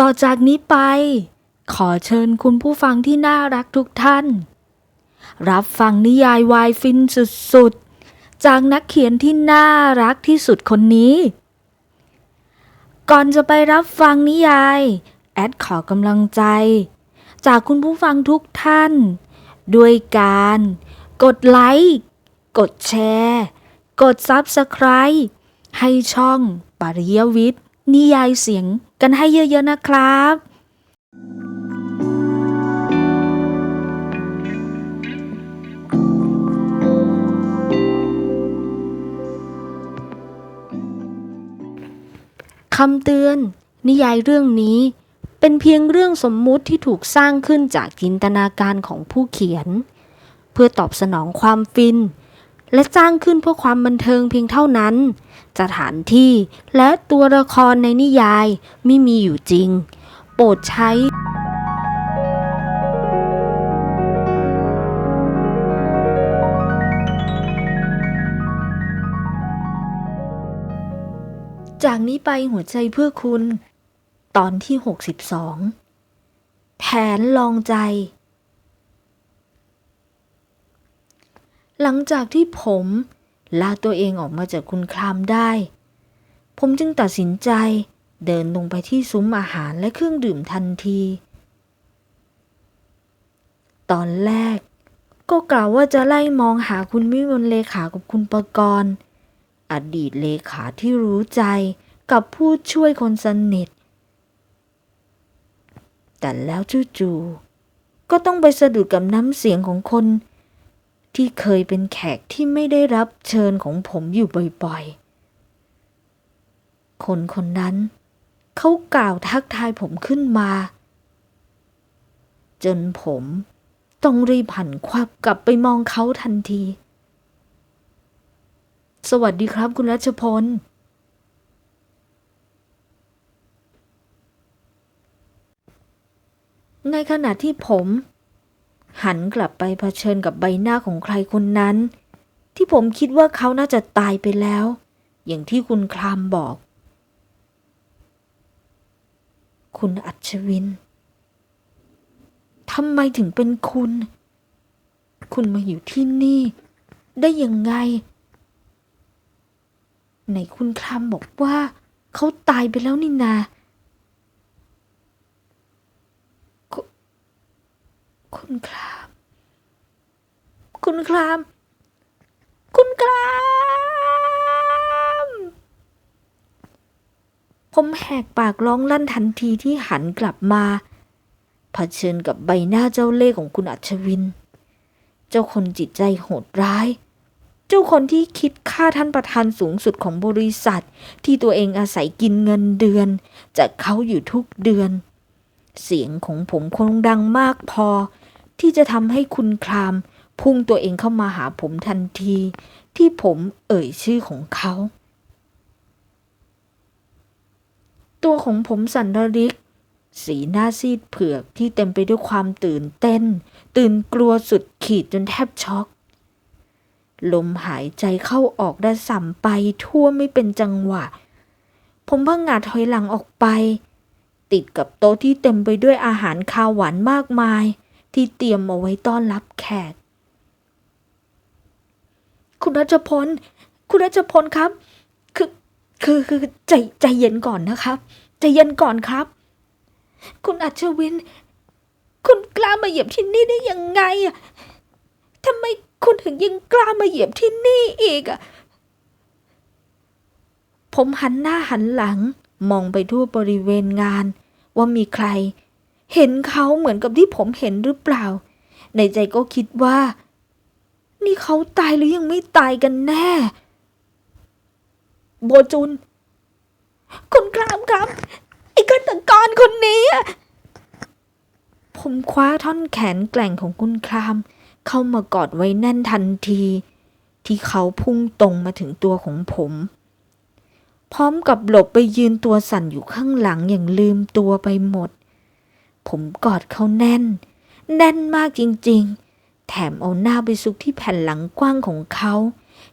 ต่อจากนี้ไป ขอเชิญคุณผู้ฟังที่น่ารักทุกท่าน รับฟังนิยายวายฟินสุดๆ จากนักเขียนที่น่ารักที่สุดคนนี้ ก่อนจะไปรับฟังนิยาย แอดขอกำลังใจ จากคุณผู้ฟังทุกท่าน ด้วยการ กดไลค์กดแชร์ กด Subscribe ให้ช่องปริยวิทย์นิยายเสียง กันให้เยอะๆนะครับคำเตือน นิยายเรื่องนี้ เป็นเพียงเรื่องสมมุติที่ถูกสร้างขึ้นจากจินตนาการของผู้เขียน เพื่อตอบสนองความฟิน และสร้างขึ้นเพื่อความบันเทิงเพียงเท่านั้น สถานที่และตัวละครในนิยายไม่มีอยู่จริง โปรดใช้จากนี้ไปหัวใจเพื่อคุณ ตอนที่ 62 แผนลองใจ หลังจากที่ผมลากตัวเองออกมาจากคุณคลามได้ ผมจึงตัดสินใจเดินลงไปที่ซุ้มอาหารและเครื่องดื่มทันที ตอนแรก ก็กล่าวว่าจะไล่มองหาคุณวิมลเลขากับคุณประกรณ์อดีตเลขาที่รู้ใจกับผู้ช่วยคนสนิท แต่แล้วจู่ๆก็ต้องไปสะดุดกับน้ำเสียงของคน ที่เคยเป็นแขกที่ไม่ได้รับเชิญของผมอยู่บ่อยๆ คนคนนั้น เขากล่าวทักทายผมขึ้นมา จนผมต้องรีบหันควับกลับไปมองเขาทันที สวัสดีครับคุณรัชพล ในขณะที่ผม หันกลับไปเผชิญกับใบหน้าของใครคนนั้น ที่ผมคิดว่าเขาน่าจะตายไปแล้ว อย่างที่คุณคลามบอก คุณอัชวินทำไมถึงเป็นคุณ คุณมาอยู่ที่นี่ ได้ยังไงไหนคุณคลามบอกว่า เขาตายไปแล้วนี่นาคุ คุณคลาม คุณคลาม คุณคลาม ผมแหกปากร้องลั่นทันทีที่หันกลับมาเผชิญกับใบหน้าเจ้าเล่ห์ของคุณอัชวิน เจ้าคนจิตใจโหดร้าย เจ้าคนที่คิดค่าท่านประธานสูงสุดของบริษัท ที่ตัวเองอาศัยกินเงินเดือน จากเขาอยู่ทุกเดือน เสียงของผมคงดังมากพอ ที่จะทำให้คุณคลาม พุ่งตัวเองเข้ามาหาผมทันที ที่ผมเอ่ยชื่อของเขา ตัวของผมสันระริก สีหน้าซีดเผือกที่เต็มไปด้วยความตื่นเต้น ตื่นกลัวสุดขีดจนแทบช็อก ลมหายใจเข้าออกได้สัมไปทั่วไม่เป็นจังหวะ ผมพังงาถอยหลังออกไปติดกับโต๊ะที่เต็มไปด้วยอาหารคาวหวานมากมาย ที่เตรียมเอาไว้ต้อนรับแขก คุณรัชพล คุณรัชพลครับ คือคือคือใจใจเย็นก่อนนะครับ ใจเย็นก่อนครับ คุณอัชวิน คุณกล้ามาเหยียบที่นี่ได้ยังไงอะทำไมคุณถึงยังกล้ามาเหยียบที่นี่อีกอะผมหันหน้าหันหลังมองไปทั่วบริเวณงาน ว่ามีใคร เห็นเขาเหมือนกับที่ผมเห็นหรือเปล่า ในใจก็คิดว่า นี่เขาตายหรือยังไม่ตายกันแน่ โบจุน คุณครามครับ ไอ้ฆาตกรคนนี้ ผมคว้าท่อนแขนแกร่งของคุณคราม เข้ามากอดไว้แน่นทันที ที่เขาพุ่งตรงมาถึงตัวของผมพร้อมกับหลบไปยืนตัวสั่นอยู่ข้างหลังอย่างลืมตัวไปหมด ผมกอดเขาแน่น แน่นมากจริงๆ แถมเอาหน้าไปซุกที่แผ่นหลังกว้างของเขา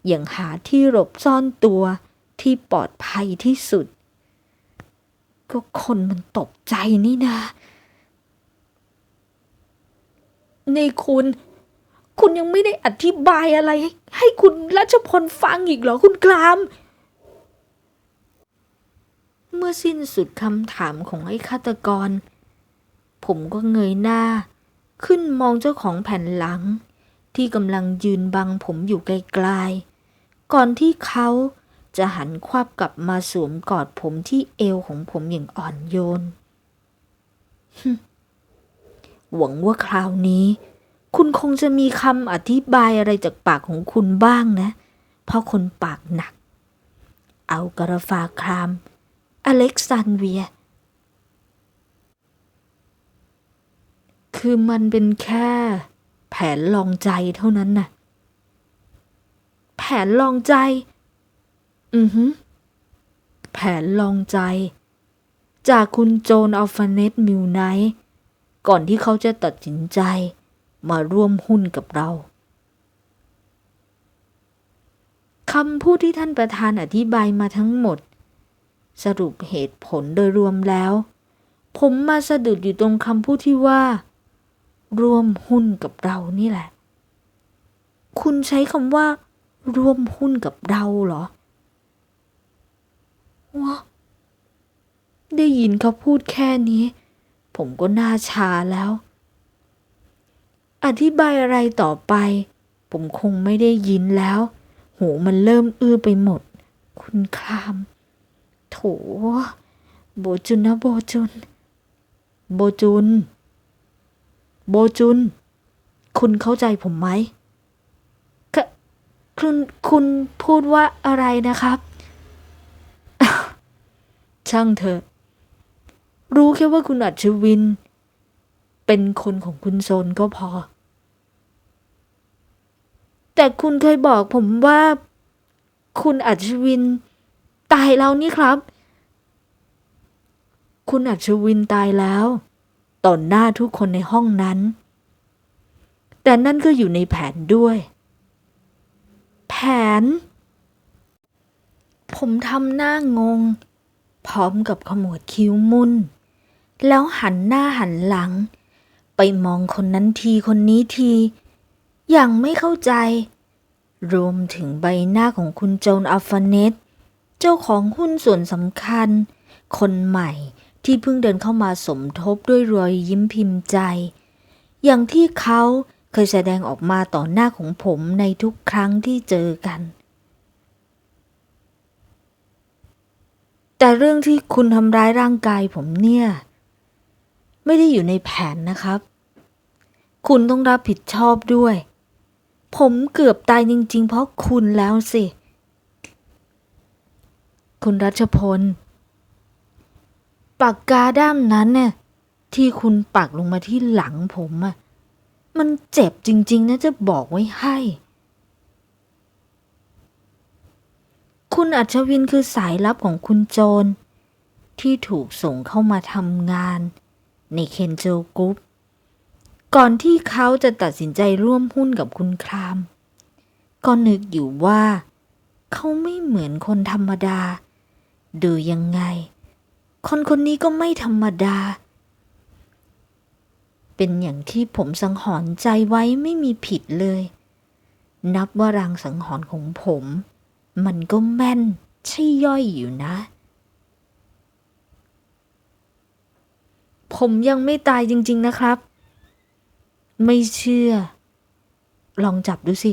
อย่างหาที่หลบซ่อนตัวที่ปลอดภัยที่สุด ก็คนมันตกใจนี่นะ นี่คุณ คุณยังไม่ได้อธิบายอะไร ให้ให้คุณรัชพลฟังอีกเหรอคุณกรามเมื่อสิ้นสุดคำถามของไอ้ฆาตกร ผมก็เงยหน้า ขึ้นมองเจ้าของแผ่นหลัง ที่กำลังยืนบังผมอยู่ไกลๆ ก่อนที่เขาจะหันควับกลับมาสวมกอดผมที่เอวของผมอย่างอ่อนโยน หวังว่าคราวนี้ คุณคงจะมีคำอธิบายอะไรจากปากของคุณบ้างนะ เพราะคนปากหนัก เอากระฟาคราม อเล็กซานเวีย คือมันเป็นแค่แผนลองใจเท่านั้นน่ะ แผนลองใจ อือฮึแผนลองใจ จากคุณโจนอัลฟาเนตมิวไนท์ก่อนที่เขาจะตัดสินใจมาร่วมหุ้นกับเราคำพูดที่ท่านประธานอธิบายมาทั้งหมด สรุปเหตุผลโดยรวมแล้ว ผมมาสะดุดอยู่ตรงคำพูดที่ว่า ร่วมหุ้นกับเรานี่แหละ คุณใช้คำว่า ร่วมหุ้นกับเราเหรอวะได้ยินเขาพูดแค่นี้ ผมก็หน่าชาแล้ว อธิบายอะไรต่อไป ผมคงไม่ได้ยินแล้ว หูมันเริ่มอื้อไปหมด คุณคลาม โถ โบจุนนะโบจุน โบจุน โบจุน คุณเข้าใจผมไหมคคุณคุณพูดว่าอะไรนะครับ ช่างเถอะ รู้แค่ว่าคุณอัจวิน เป็นคนของคุณโซนก็พอ แต่คุณเคยบอกผมว่า คุณอัจวิน ตายแล้วนี่ครับ คุณอัจวินตายแล้ว ต่อหน้าทุกคนในห้องนั้น แต่นั่นก็อยู่ในแผนด้วย แผน ผมทำหน้างง พร้อมกับขมวดคิ้วมุ่นแล้วหันหน้าหันหลัง ไปมองคนนั้นทีคนนี้ที อย่างไม่เข้าใจ รวมถึงใบหน้าของคุณโจนอัลฟเนตเจ้าของหุ้นส่วนสำคัญ คนใหม่ ที่เพิ่งเดินเข้ามาสมทบด้วยรอยยิ้มพิมพ์ใจ อย่างที่เขาเคยแสดงออกมาต่อหน้าของผมในทุกครั้งที่เจอกัน แต่เรื่องที่คุณทำร้ายร่างกายผมเนี่ย ไม่ได้อยู่ในแผนนะครับ คุณต้องรับผิดชอบด้วย ผมเกือบตายจริง ๆ เพราะคุณแล้วสิ คุณรัชพล ปากกาด้ามนั้นเนี่ยที่คุณปักลงมาที่หลังผมอะมันเจ็บจริง ๆ นะจะบอกไว้ให้ คุณอัชวินคือสายลับของคุณโจร ที่ถูกส่งเข้ามาทำงาน ในเคนโจกรุ๊ปก่อนที่เขาจะตัดสินใจร่วมหุ้นกับคุณครามก็นึกอยู่ว่า เขาไม่เหมือนคนธรรมดา ดูยังไง คนคนนี้ก็ไม่ธรรมดา เป็นอย่างที่ผมสังหรณ์ใจไว้ไม่มีผิดเลย นับว่ารางสังหรณ์ของผม มันก็แม่นใช่ย่อยอยู่นะ ผมยังไม่ตายจริง ๆนะครับ ไม่เชื่อ ลองจับดูสิ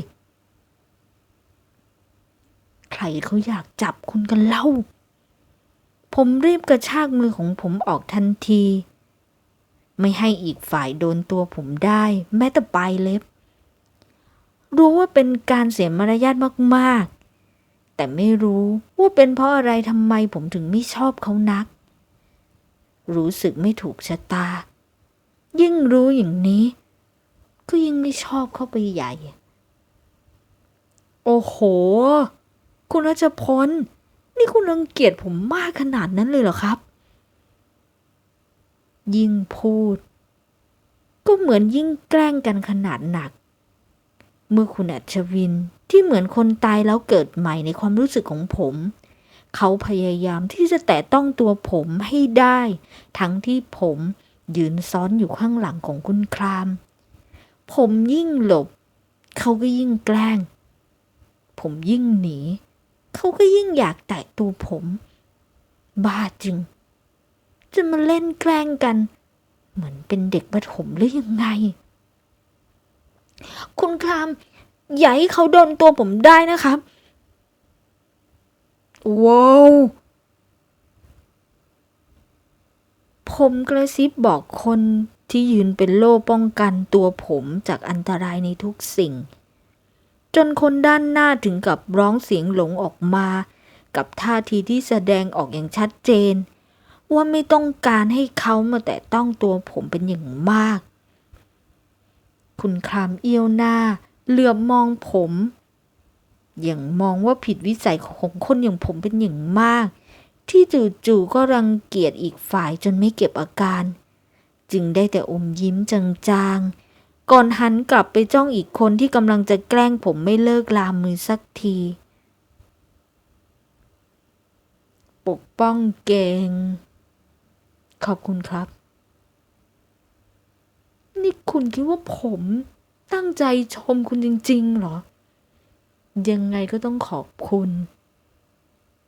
ใครเขาอยากจับคุณกันเล่า ผมรีบกระชากมือของผมออกทันที ไม่ให้อีกฝ่ายโดนตัวผมได้แม้แต่ปลายเล็บ รู้ว่าเป็นการเสียมารยาทมากๆ แต่ไม่รู้ว่าเป็นเพราะอะไรทำไมผมถึงไม่ชอบเขานัก รู้สึกไม่ถูกชะตา ยิ่งรู้อย่างนี้ ก็ยิ่งไม่ชอบเข้าไปใหญ่ โอ้โห คุณรัชพล นี่คุณรังเกียจผมมากขนาดนั้นเลยเหรอครับ ยิ่งพูด ก็เหมือนยิ่งแกล้งกันขนาดหนัก เมื่อคุณอัชวินที่เหมือนคนตายแล้วเกิดใหม่ในความรู้สึกของผม เขาพยายามที่จะแตะต้องตัวผมให้ได้ ทั้งที่ผมยืนซ้อนอยู่ข้างหลังของคุณคราม ผมยิ่งหลบ เขาก็ยิ่งแกล้ง ผมยิ่งหนี เขาก็ยิ่งอยากแตะตัวผม บ้าจึงจะมาเล่นแกล้งกัน เหมือนเป็นเด็กประถมหรือยังไง คุณครามอย่าให้เขาโดนตัวผมได้นะครับว้าวผมกระซิบบอกคนที่ยืนเป็นโล่ป้องกันตัวผมจากอันตรายในทุกสิ่ง จนคนด้านหน้าถึงกับร้องเสียงหลงออกมา กับท่าทีที่แสดงออกอย่างชัดเจน ว่าไม่ต้องการให้เขามาแตะต้องตัวผมเป็นอย่างมาก คุณครามเอี้ยวหน้า เหลือบมองผม อย่างมองว่าผิดวิสัยของคนอย่างผมเป็นอย่างมาก ที่จู่ๆก็รังเกียจอีกฝ่ายจนไม่เก็บอาการ จึงได้แต่อมยิ้มจางๆ ก่อนหันกลับไปจ้องอีกคนที่กำลังจะแกล้งผมไม่เลิกลามือสักที ปกป้องเก่ง ขอบคุณครับ นี่คุณคิดว่าผมตั้งใจชมคุณจริง ๆ เหรอ ยังไงก็ต้องขอบคุณ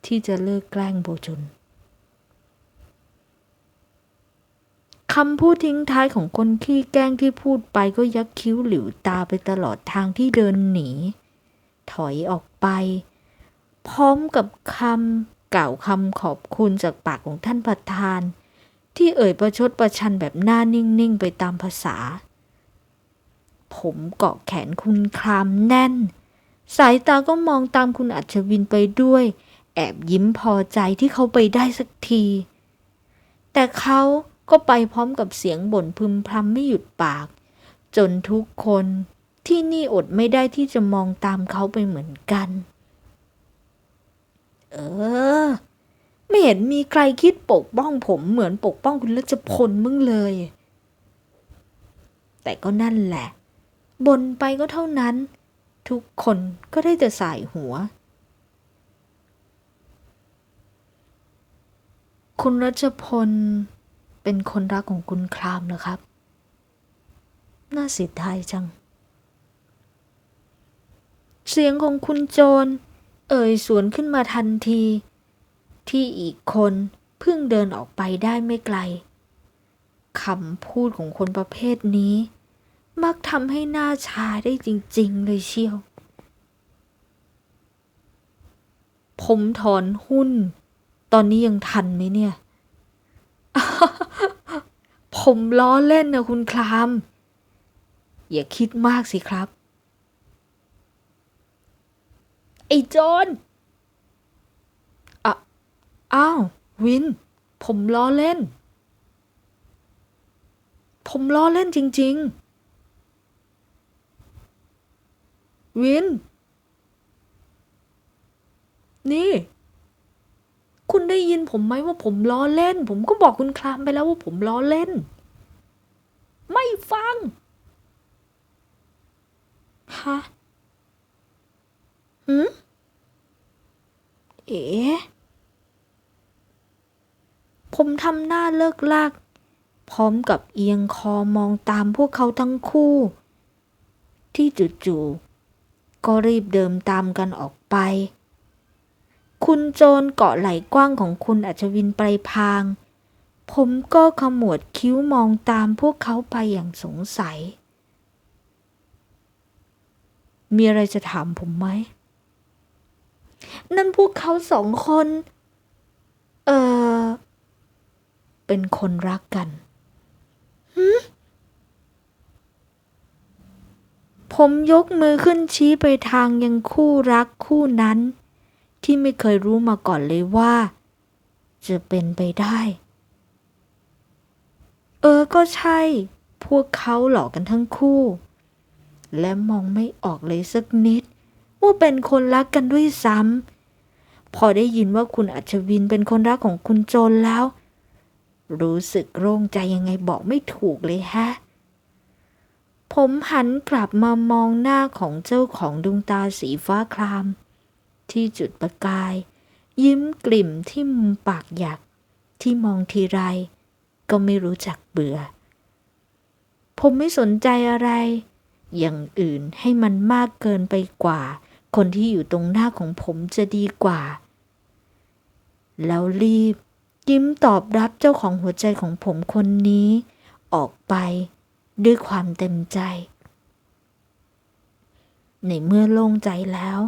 ที่จะเลิกแกล้งโบจุน คำพูดทิ้งท้ายของคนขี้แกล้งที่พูดไปก็ยักคิ้วหลิวตาไปตลอดทางที่เดินหนี ถอยออกไป พร้อมกับคำกล่าวคำขอบคุณจากปากของท่านประธาน ที่เอ่ยประชดประชันแบบหน้านิ่ง ๆ ไปตามภาษา ผมเกาะแขนคุณครามแน่น สายตาก็มองตามคุณอัชวินไปด้วย แอบยิ้มพอใจที่เขาไปได้สักที แต่เขา ก็ไปพร้อมกับเสียงบ่นพึมพำไม่หยุดปาก จนทุกคนที่นี่อดไม่ได้ที่จะมองตามเขาไปเหมือนกัน เออ ไม่เห็นมีใครคิดปกป้องผมเหมือนปกป้องคุณรัชพลมึงเลย แต่ก็นั่นแหละบ่นไปก็เท่านั้น ทุกคนก็ได้แต่สายหัว คุณรัชพล เป็นคนรักของคุณครามเหรอครับ น่าเสียดายจัง เสียงของคุณโจร เอ่ยสวนขึ้นมาทันที ที่อีกคนเพิ่งเดินออกไปได้ไม่ไกลคำพูดของคนประเภทนี้ มักทำให้หน้าชาได้จริง ๆ เลยเชียว ผมถอนหุ้น ตอนนี้ยังทันไหมเนี่ย ผมล้อเล่นนะคุณคลาม อย่าคิดมากสิครับ ไอ้โจนอะอ้าว วิน ผมล้อเล่น ผมล้อเล่นจริง ๆ วิน นี่ คุณได้ยินผมไหมว่าผมล้อเล่น ผมก็บอกคุณคลามไปแล้วว่าผมล้อเล่น ไม่ฟัง ฮะหืมเอ๋ผมทำหน้าเลิกลาก พร้อมกับเอียงคอมองตามพวกเขาทั้งคู่ ที่จู่ๆก็รีบเดิมตามกันออกไป คุณโจรเกาะไหล่กว้างของคุณอัจวินไปพาง ผมก็ขมวดคิ้วมองตามพวกเขาไปอย่างสงสัย มีอะไรจะถามผมไหม นั่นพวกเขาสองคน เออเป็นคนรักกันหืผมยกมือขึ้นชี้ไปทางยังคู่รักคู่นั้น ที่ไม่เคยรู้มาก่อนเลยว่า จะเป็นไปได้ เออก็ใช่ พวกเขาหลอกกันทั้งคู่ และมองไม่ออกเลยสักนิด ว่าเป็นคนรักกันด้วยซ้ำพอได้ยินว่าคุณอัชวินเป็นคนรักของคุณโจรแล้ว รู้สึกโล่งใจยังไงบอกไม่ถูกเลยฮะผมหันกลับมามองหน้าของเจ้าของดวงตาสีฟ้าคราม ที่จุดประกาย ยิ้มกลิ่มที่มุมปากหยัก ที่มองทีไร ก็ไม่รู้จักเบื่อ ผมไม่สนใจอะไร อย่างอื่นให้มันมากเกินไปกว่า คนที่อยู่ตรงหน้าของผมจะดีกว่า แล้วรีบ ยิ้มตอบรับเจ้าของหัวใจของผมคนนี้ ออกไปด้วยความเต็มใจ ในเมื่อโล่งใจแล้ว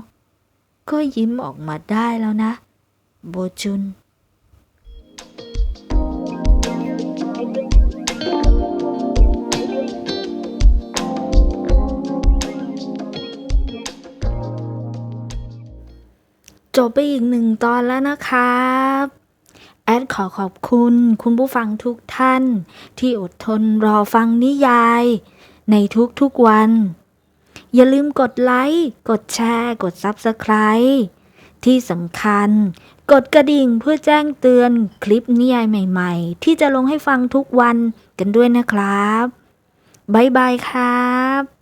ก็ยิ้มออกมาได้แล้วนะ โบจุน จบไปอีกหนึ่งตอนแล้วนะครับแอดขอขอบคุณคุณผู้ฟังทุกท่าน ที่อดทนรอฟังนิยาย ในทุกๆวัน อย่าลืมกดไลค์ กดแชร์ กด Subscribe ที่สำคัญ กดกระดิ่งเพื่อแจ้งเตือนคลิปนิยายใหม่ๆ ที่จะลงให้ฟังทุกวันกันด้วยนะครับ บ๊ายบายครับ